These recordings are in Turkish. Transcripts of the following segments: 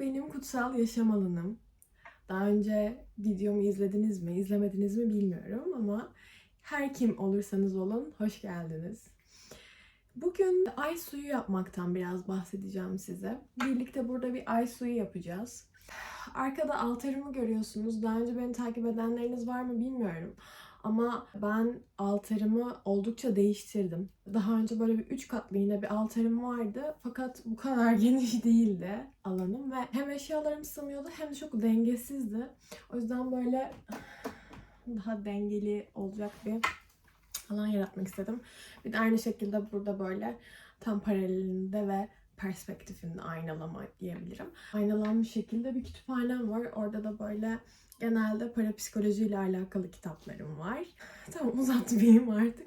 benim kutsal yaşam alanım. Daha önce videomu izlediniz mi, izlemediniz mi bilmiyorum ama her kim olursanız olun hoş geldiniz. Bugün ay suyu yapmaktan biraz bahsedeceğim size. Birlikte burada bir ay suyu yapacağız. Arkada altarımı görüyorsunuz. Daha önce beni takip edenleriniz var mı bilmiyorum. Ama ben altarımı oldukça değiştirdim. Daha önce böyle bir üç katlı yine bir altarım vardı. Fakat bu kadar geniş değildi alanım. Ve hem eşyalarım sığmıyordu hem de çok dengesizdi. O yüzden böyle daha dengeli olacak bir alan yaratmak istedim. Bir de aynı şekilde burada böyle tam paralelinde ve perspektifinde aynalama diyebilirim. Aynalanmış şekilde bir kütüphanem var. Orada da böyle genelde parapsikoloji ile alakalı kitaplarım var. tamam uzatmayayım artık.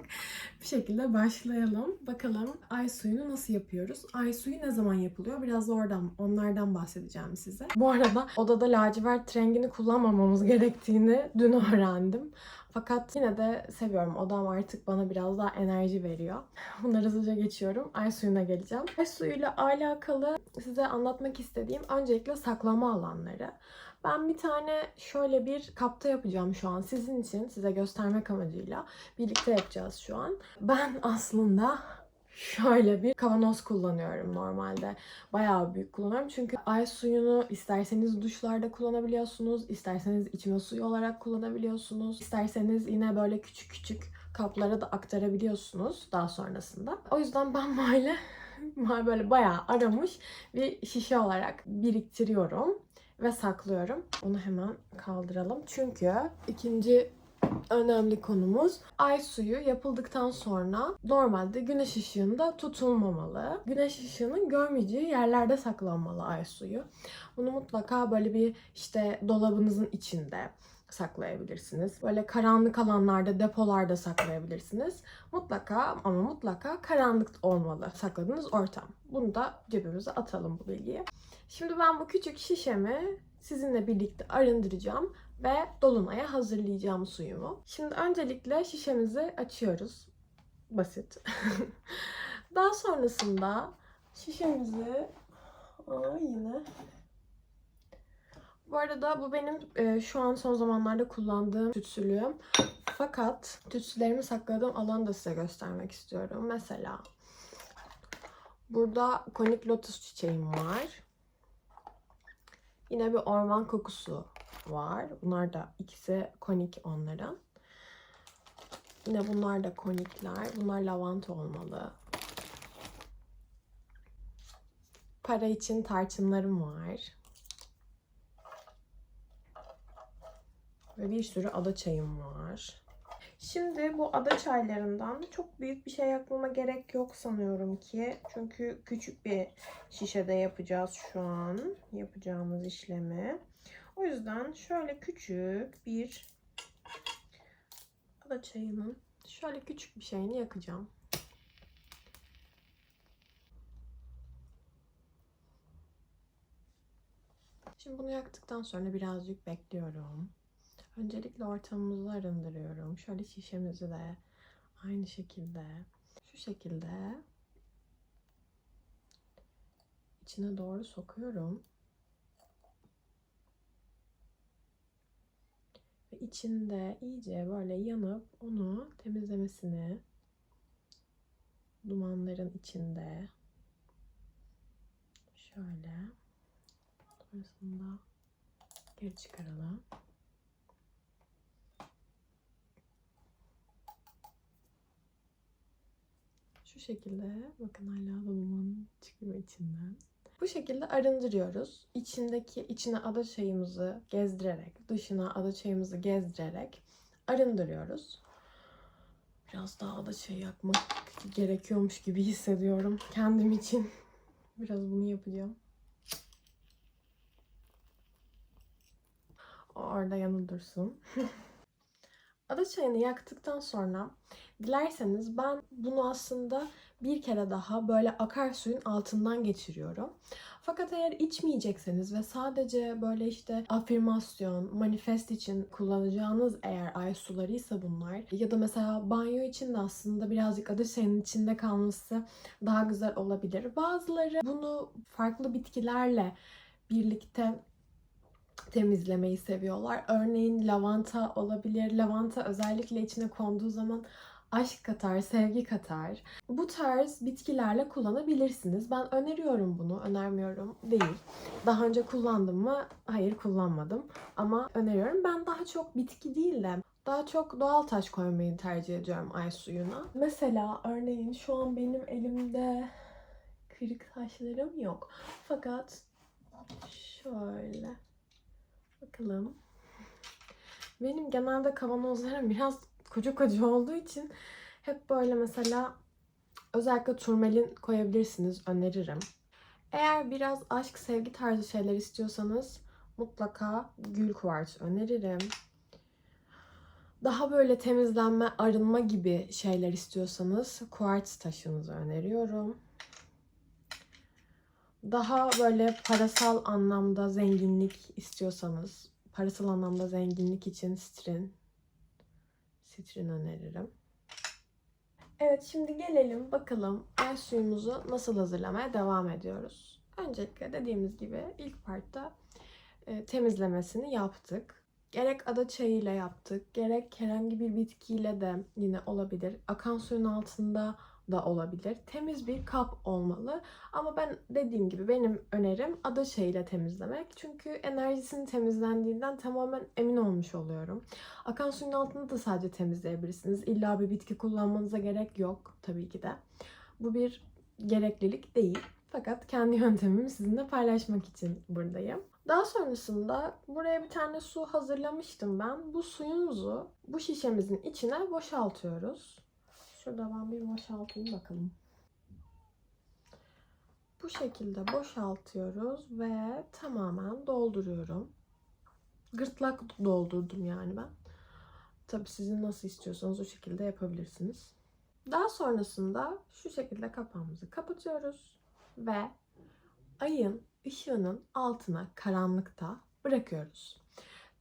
Bir şekilde başlayalım. Bakalım ay suyunu nasıl yapıyoruz? Ay suyu ne zaman yapılıyor? Biraz da oradan, onlardan bahsedeceğim size. Bu arada odada lacivert rengini kullanmamamız gerektiğini dün öğrendim. Fakat yine de seviyorum. Odam artık bana biraz daha enerji veriyor. Bunları hızlıca geçiyorum. Ay suyuna geleceğim. Ay suyuyla alakalı size anlatmak istediğim öncelikle saklama alanları. Ben bir tane şöyle bir kapta yapacağım şu an sizin için, size göstermek amacıyla. Birlikte yapacağız şu an. Ben aslında şöyle bir kavanoz kullanıyorum normalde. Bayağı büyük kullanıyorum. Çünkü ay suyunu isterseniz duşlarda kullanabiliyorsunuz. isterseniz içme suyu olarak kullanabiliyorsunuz. isterseniz yine böyle küçük küçük kaplara da aktarabiliyorsunuz daha sonrasında. O yüzden ben böyle böyle bayağı aramış bir şişe olarak biriktiriyorum ve saklıyorum. Onu hemen kaldıralım. Çünkü ikinci önemli konumuz ay suyu yapıldıktan sonra normalde güneş ışığında tutulmamalı. Güneş ışığının görmeyeceği yerlerde saklanmalı ay suyu. Bunu mutlaka böyle bir işte dolabınızın içinde saklayabilirsiniz. Böyle karanlık alanlarda, depolarda saklayabilirsiniz. Mutlaka ama mutlaka karanlık olmalı sakladığınız ortam. Bunu da cebimize atalım bu bilgiyi. Şimdi ben bu küçük şişemi sizinle birlikte arındıracağım ve dolunaya hazırlayacağım suyumu. Şimdi öncelikle şişemizi açıyoruz. Basit. Daha sonrasında şişemizi Aa, yine bu arada bu benim e, şu an son zamanlarda kullandığım tütsülüğüm. Fakat tütsülerimi sakladığım alanı da size göstermek istiyorum. Mesela burada konik lotus çiçeğim var. Yine bir orman kokusu var. Bunlar da ikisi konik onların. Yine bunlar da konikler. Bunlar lavanta olmalı. Para için tarçınlarım var. Ve bir sürü ada çayım var. Şimdi bu ada çaylarından çok büyük bir şey yapmama gerek yok sanıyorum ki. Çünkü küçük bir şişede yapacağız şu an yapacağımız işlemi. O yüzden şöyle küçük bir ada çayının şöyle küçük bir şeyini yakacağım. Şimdi bunu yaktıktan sonra birazcık bekliyorum. Öncelikle ortamımızı arındırıyorum. Şöyle şişemizi de aynı şekilde şu şekilde içine doğru sokuyorum. Ve içinde iyice böyle yanıp onu temizlemesini dumanların içinde şöyle sonrasında geri çıkaralım. Şekilde bakın hala da duman çıkıyor içinden. Bu şekilde arındırıyoruz. İçindeki içine ada çayımızı gezdirerek, dışına ada çayımızı gezdirerek arındırıyoruz. Biraz daha ada çayı yakmak gerekiyormuş gibi hissediyorum kendim için. Biraz bunu yapacağım. Orada yanı dursun. Ada çayını yaktıktan sonra dilerseniz ben bunu aslında bir kere daha böyle akarsuyun altından geçiriyorum. Fakat eğer içmeyecekseniz ve sadece böyle işte afirmasyon, manifest için kullanacağınız eğer ay sularıysa bunlar ya da mesela banyo için de aslında birazcık ada çayının içinde kalması daha güzel olabilir. Bazıları bunu farklı bitkilerle birlikte temizlemeyi seviyorlar. Örneğin lavanta olabilir. Lavanta özellikle içine konduğu zaman aşk katar, sevgi katar. Bu tarz bitkilerle kullanabilirsiniz. Ben öneriyorum bunu, önermiyorum değil. Daha önce kullandım mı? Hayır kullanmadım. Ama öneriyorum. Ben daha çok bitki değil de daha çok doğal taş koymayı tercih ediyorum ay suyuna. Mesela örneğin şu an benim elimde kırık taşlarım yok. Fakat şöyle bakalım. Benim genelde kavanozlarım biraz koca koca olduğu için hep böyle mesela özellikle turmalin koyabilirsiniz öneririm. Eğer biraz aşk sevgi tarzı şeyler istiyorsanız mutlaka gül kuvars öneririm. Daha böyle temizlenme, arınma gibi şeyler istiyorsanız kuartz taşınızı öneriyorum. Daha böyle parasal anlamda zenginlik istiyorsanız, parasal anlamda zenginlik için strin, strin öneririm. Evet şimdi gelelim bakalım ay suyumuzu nasıl hazırlamaya devam ediyoruz. Öncelikle dediğimiz gibi ilk partta e, temizlemesini yaptık. Gerek ada çayıyla yaptık, gerek herhangi bir bitkiyle de yine olabilir. Akan suyun altında da olabilir. Temiz bir kap olmalı. Ama ben dediğim gibi benim önerim ada çayıyla temizlemek. Çünkü enerjisinin temizlendiğinden tamamen emin olmuş oluyorum. Akan suyun altını da sadece temizleyebilirsiniz. İlla bir bitki kullanmanıza gerek yok tabii ki de. Bu bir gereklilik değil. Fakat kendi yöntemimi sizinle paylaşmak için buradayım. Daha sonrasında buraya bir tane su hazırlamıştım ben. Bu suyumuzu bu şişemizin içine boşaltıyoruz. Şurada ben bir boşaltayım bakalım. Bu şekilde boşaltıyoruz ve tamamen dolduruyorum. Gırtlak doldurdum yani ben. Tabi sizin nasıl istiyorsanız o şekilde yapabilirsiniz. Daha sonrasında şu şekilde kapağımızı kapatıyoruz ve ayın ışığının altına karanlıkta bırakıyoruz.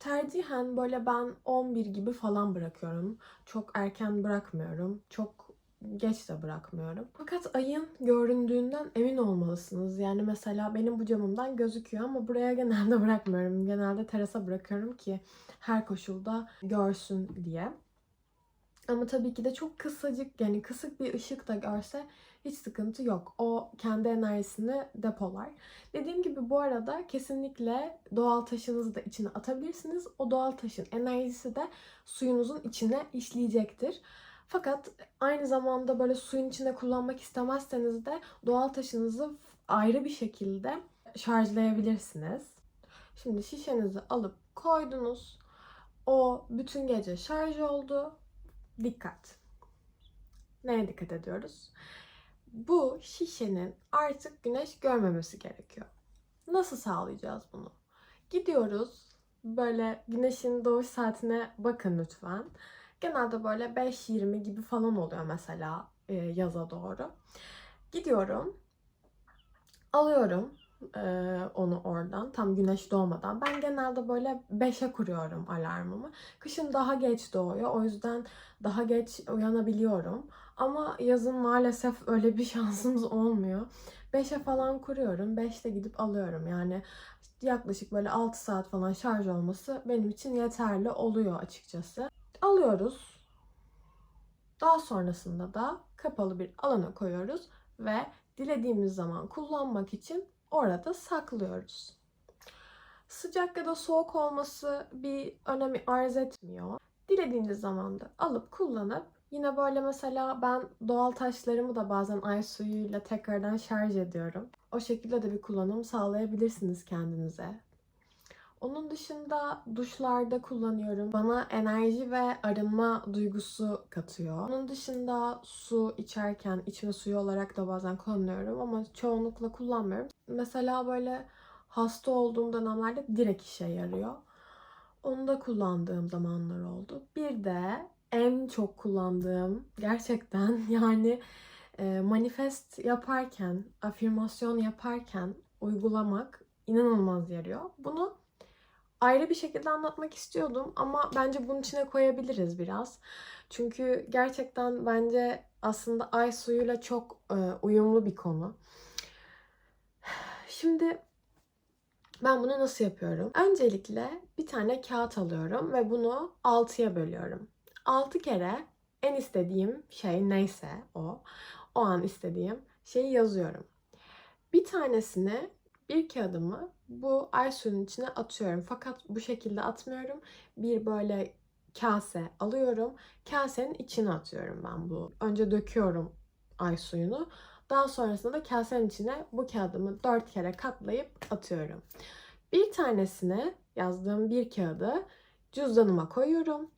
Tercihen böyle ben 11 gibi falan bırakıyorum. Çok erken bırakmıyorum. Çok geç de bırakmıyorum. Fakat ayın göründüğünden emin olmalısınız. Yani mesela benim bu camımdan gözüküyor ama buraya genelde bırakmıyorum. Genelde terasa bırakıyorum ki her koşulda görsün diye. Ama tabii ki de çok kısacık yani kısık bir ışık da görse hiç sıkıntı yok. O kendi enerjisini depolar. Dediğim gibi bu arada kesinlikle doğal taşınızı da içine atabilirsiniz. O doğal taşın enerjisi de suyunuzun içine işleyecektir. Fakat aynı zamanda böyle suyun içinde kullanmak istemezseniz de doğal taşınızı ayrı bir şekilde şarjlayabilirsiniz. Şimdi şişenizi alıp koydunuz. O bütün gece şarj oldu. Dikkat. Neye dikkat ediyoruz? Bu şişenin artık güneş görmemesi gerekiyor. Nasıl sağlayacağız bunu? Gidiyoruz. Böyle güneşin doğuş saatine bakın lütfen. Genelde böyle 5-20 gibi falan oluyor mesela e, yaza doğru. Gidiyorum. Alıyorum onu oradan tam güneş doğmadan. Ben genelde böyle 5'e kuruyorum alarmımı. Kışın daha geç doğuyor. O yüzden daha geç uyanabiliyorum. Ama yazın maalesef öyle bir şansımız olmuyor. 5'e falan kuruyorum. 5'te gidip alıyorum. Yani yaklaşık böyle 6 saat falan şarj olması benim için yeterli oluyor açıkçası. Alıyoruz. Daha sonrasında da kapalı bir alana koyuyoruz ve dilediğimiz zaman kullanmak için orada saklıyoruz. Sıcak ya da soğuk olması bir önemi arz etmiyor. Dilediğiniz zaman da alıp kullanıp yine böyle mesela ben doğal taşlarımı da bazen ay suyuyla tekrardan şarj ediyorum. O şekilde de bir kullanım sağlayabilirsiniz kendinize. Onun dışında duşlarda kullanıyorum. Bana enerji ve arınma duygusu katıyor. Onun dışında su içerken içme suyu olarak da bazen kullanıyorum ama çoğunlukla kullanmıyorum. Mesela böyle hasta olduğum dönemlerde direkt işe yarıyor. Onu da kullandığım zamanlar oldu. Bir de en çok kullandığım gerçekten yani e, manifest yaparken, afirmasyon yaparken uygulamak inanılmaz yarıyor. Bunu ayrı bir şekilde anlatmak istiyordum ama bence bunun içine koyabiliriz biraz. Çünkü gerçekten bence aslında ay suyuyla çok e, uyumlu bir konu. Şimdi ben bunu nasıl yapıyorum? Öncelikle bir tane kağıt alıyorum ve bunu 6'ya bölüyorum. 6 kere en istediğim şey neyse o, o an istediğim şeyi yazıyorum. Bir tanesini bir kağıdımı bu ay suyunun içine atıyorum. Fakat bu şekilde atmıyorum. Bir böyle kase alıyorum. Kasenin içine atıyorum ben bu. Önce döküyorum ay suyunu. Daha sonrasında da kasenin içine bu kağıdımı dört kere katlayıp atıyorum. Bir tanesini yazdığım bir kağıdı cüzdanıma koyuyorum.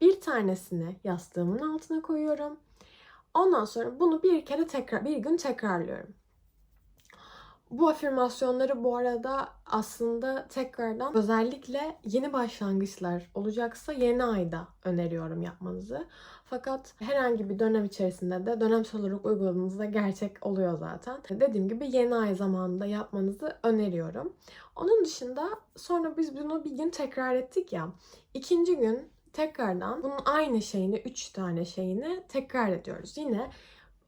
Bir tanesini yastığımın altına koyuyorum. Ondan sonra bunu bir kere tekrar bir gün tekrarlıyorum. Bu afirmasyonları bu arada aslında tekrardan özellikle yeni başlangıçlar olacaksa yeni ayda öneriyorum yapmanızı. Fakat herhangi bir dönem içerisinde de dönemsel olarak uyguladığınızda gerçek oluyor zaten. Dediğim gibi yeni ay zamanında yapmanızı öneriyorum. Onun dışında sonra biz bunu bir gün tekrar ettik ya. İkinci gün tekrardan bunun aynı şeyini, üç tane şeyini tekrar ediyoruz. Yine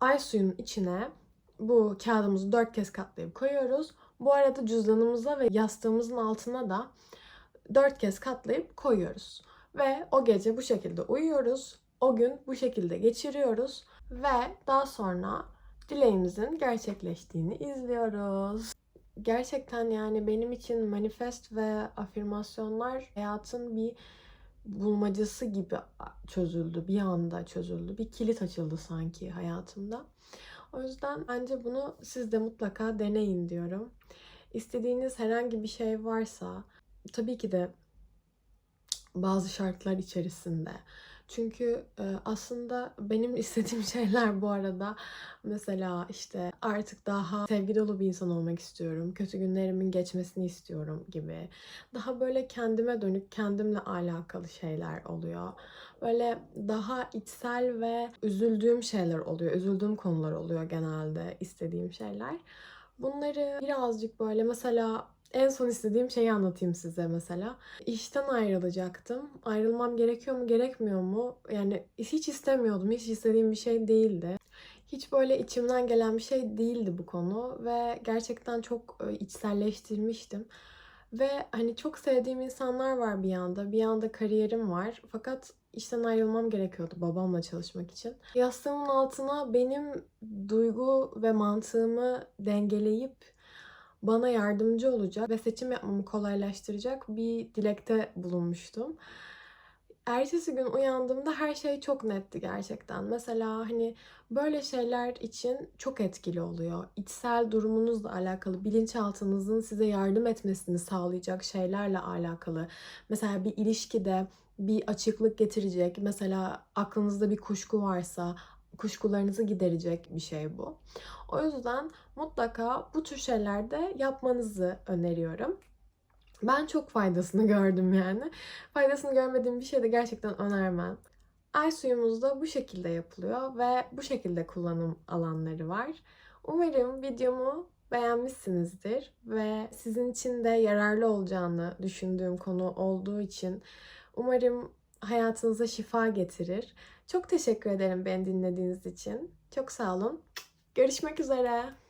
ay suyunun içine bu kağıdımızı dört kez katlayıp koyuyoruz. Bu arada cüzdanımıza ve yastığımızın altına da dört kez katlayıp koyuyoruz. Ve o gece bu şekilde uyuyoruz. O gün bu şekilde geçiriyoruz. Ve daha sonra dileğimizin gerçekleştiğini izliyoruz. Gerçekten yani benim için manifest ve afirmasyonlar hayatın bir bulmacası gibi çözüldü. Bir anda çözüldü. Bir kilit açıldı sanki hayatımda. O yüzden bence bunu siz de mutlaka deneyin diyorum. İstediğiniz herhangi bir şey varsa tabii ki de bazı şartlar içerisinde. Çünkü e, aslında benim istediğim şeyler bu arada mesela işte artık daha sevgi dolu bir insan olmak istiyorum. Kötü günlerimin geçmesini istiyorum gibi. Daha böyle kendime dönük, kendimle alakalı şeyler oluyor. Böyle daha içsel ve üzüldüğüm şeyler oluyor. Üzüldüğüm konular oluyor genelde istediğim şeyler. Bunları birazcık böyle mesela en son istediğim şeyi anlatayım size mesela. İşten ayrılacaktım. Ayrılmam gerekiyor mu gerekmiyor mu? Yani hiç istemiyordum. Hiç istediğim bir şey değildi. Hiç böyle içimden gelen bir şey değildi bu konu ve gerçekten çok e, içselleştirmiştim. Ve hani çok sevdiğim insanlar var bir yanda. Bir yanda kariyerim var. Fakat işten ayrılmam gerekiyordu babamla çalışmak için. Yastığımın altına benim duygu ve mantığımı dengeleyip bana yardımcı olacak ve seçim yapmamı kolaylaştıracak bir dilekte bulunmuştum. Ertesi gün uyandığımda her şey çok netti gerçekten. Mesela hani böyle şeyler için çok etkili oluyor. İçsel durumunuzla alakalı, bilinçaltınızın size yardım etmesini sağlayacak şeylerle alakalı. Mesela bir ilişkide bir açıklık getirecek. Mesela aklınızda bir kuşku varsa kuşkularınızı giderecek bir şey bu. O yüzden mutlaka bu tür şeylerde yapmanızı öneriyorum. Ben çok faydasını gördüm yani. Faydasını görmediğim bir şey de gerçekten önermem. Ay suyumuz da bu şekilde yapılıyor ve bu şekilde kullanım alanları var. Umarım videomu beğenmişsinizdir ve sizin için de yararlı olacağını düşündüğüm konu olduğu için umarım hayatınıza şifa getirir. Çok teşekkür ederim beni dinlediğiniz için. Çok sağ olun. Görüşmek üzere.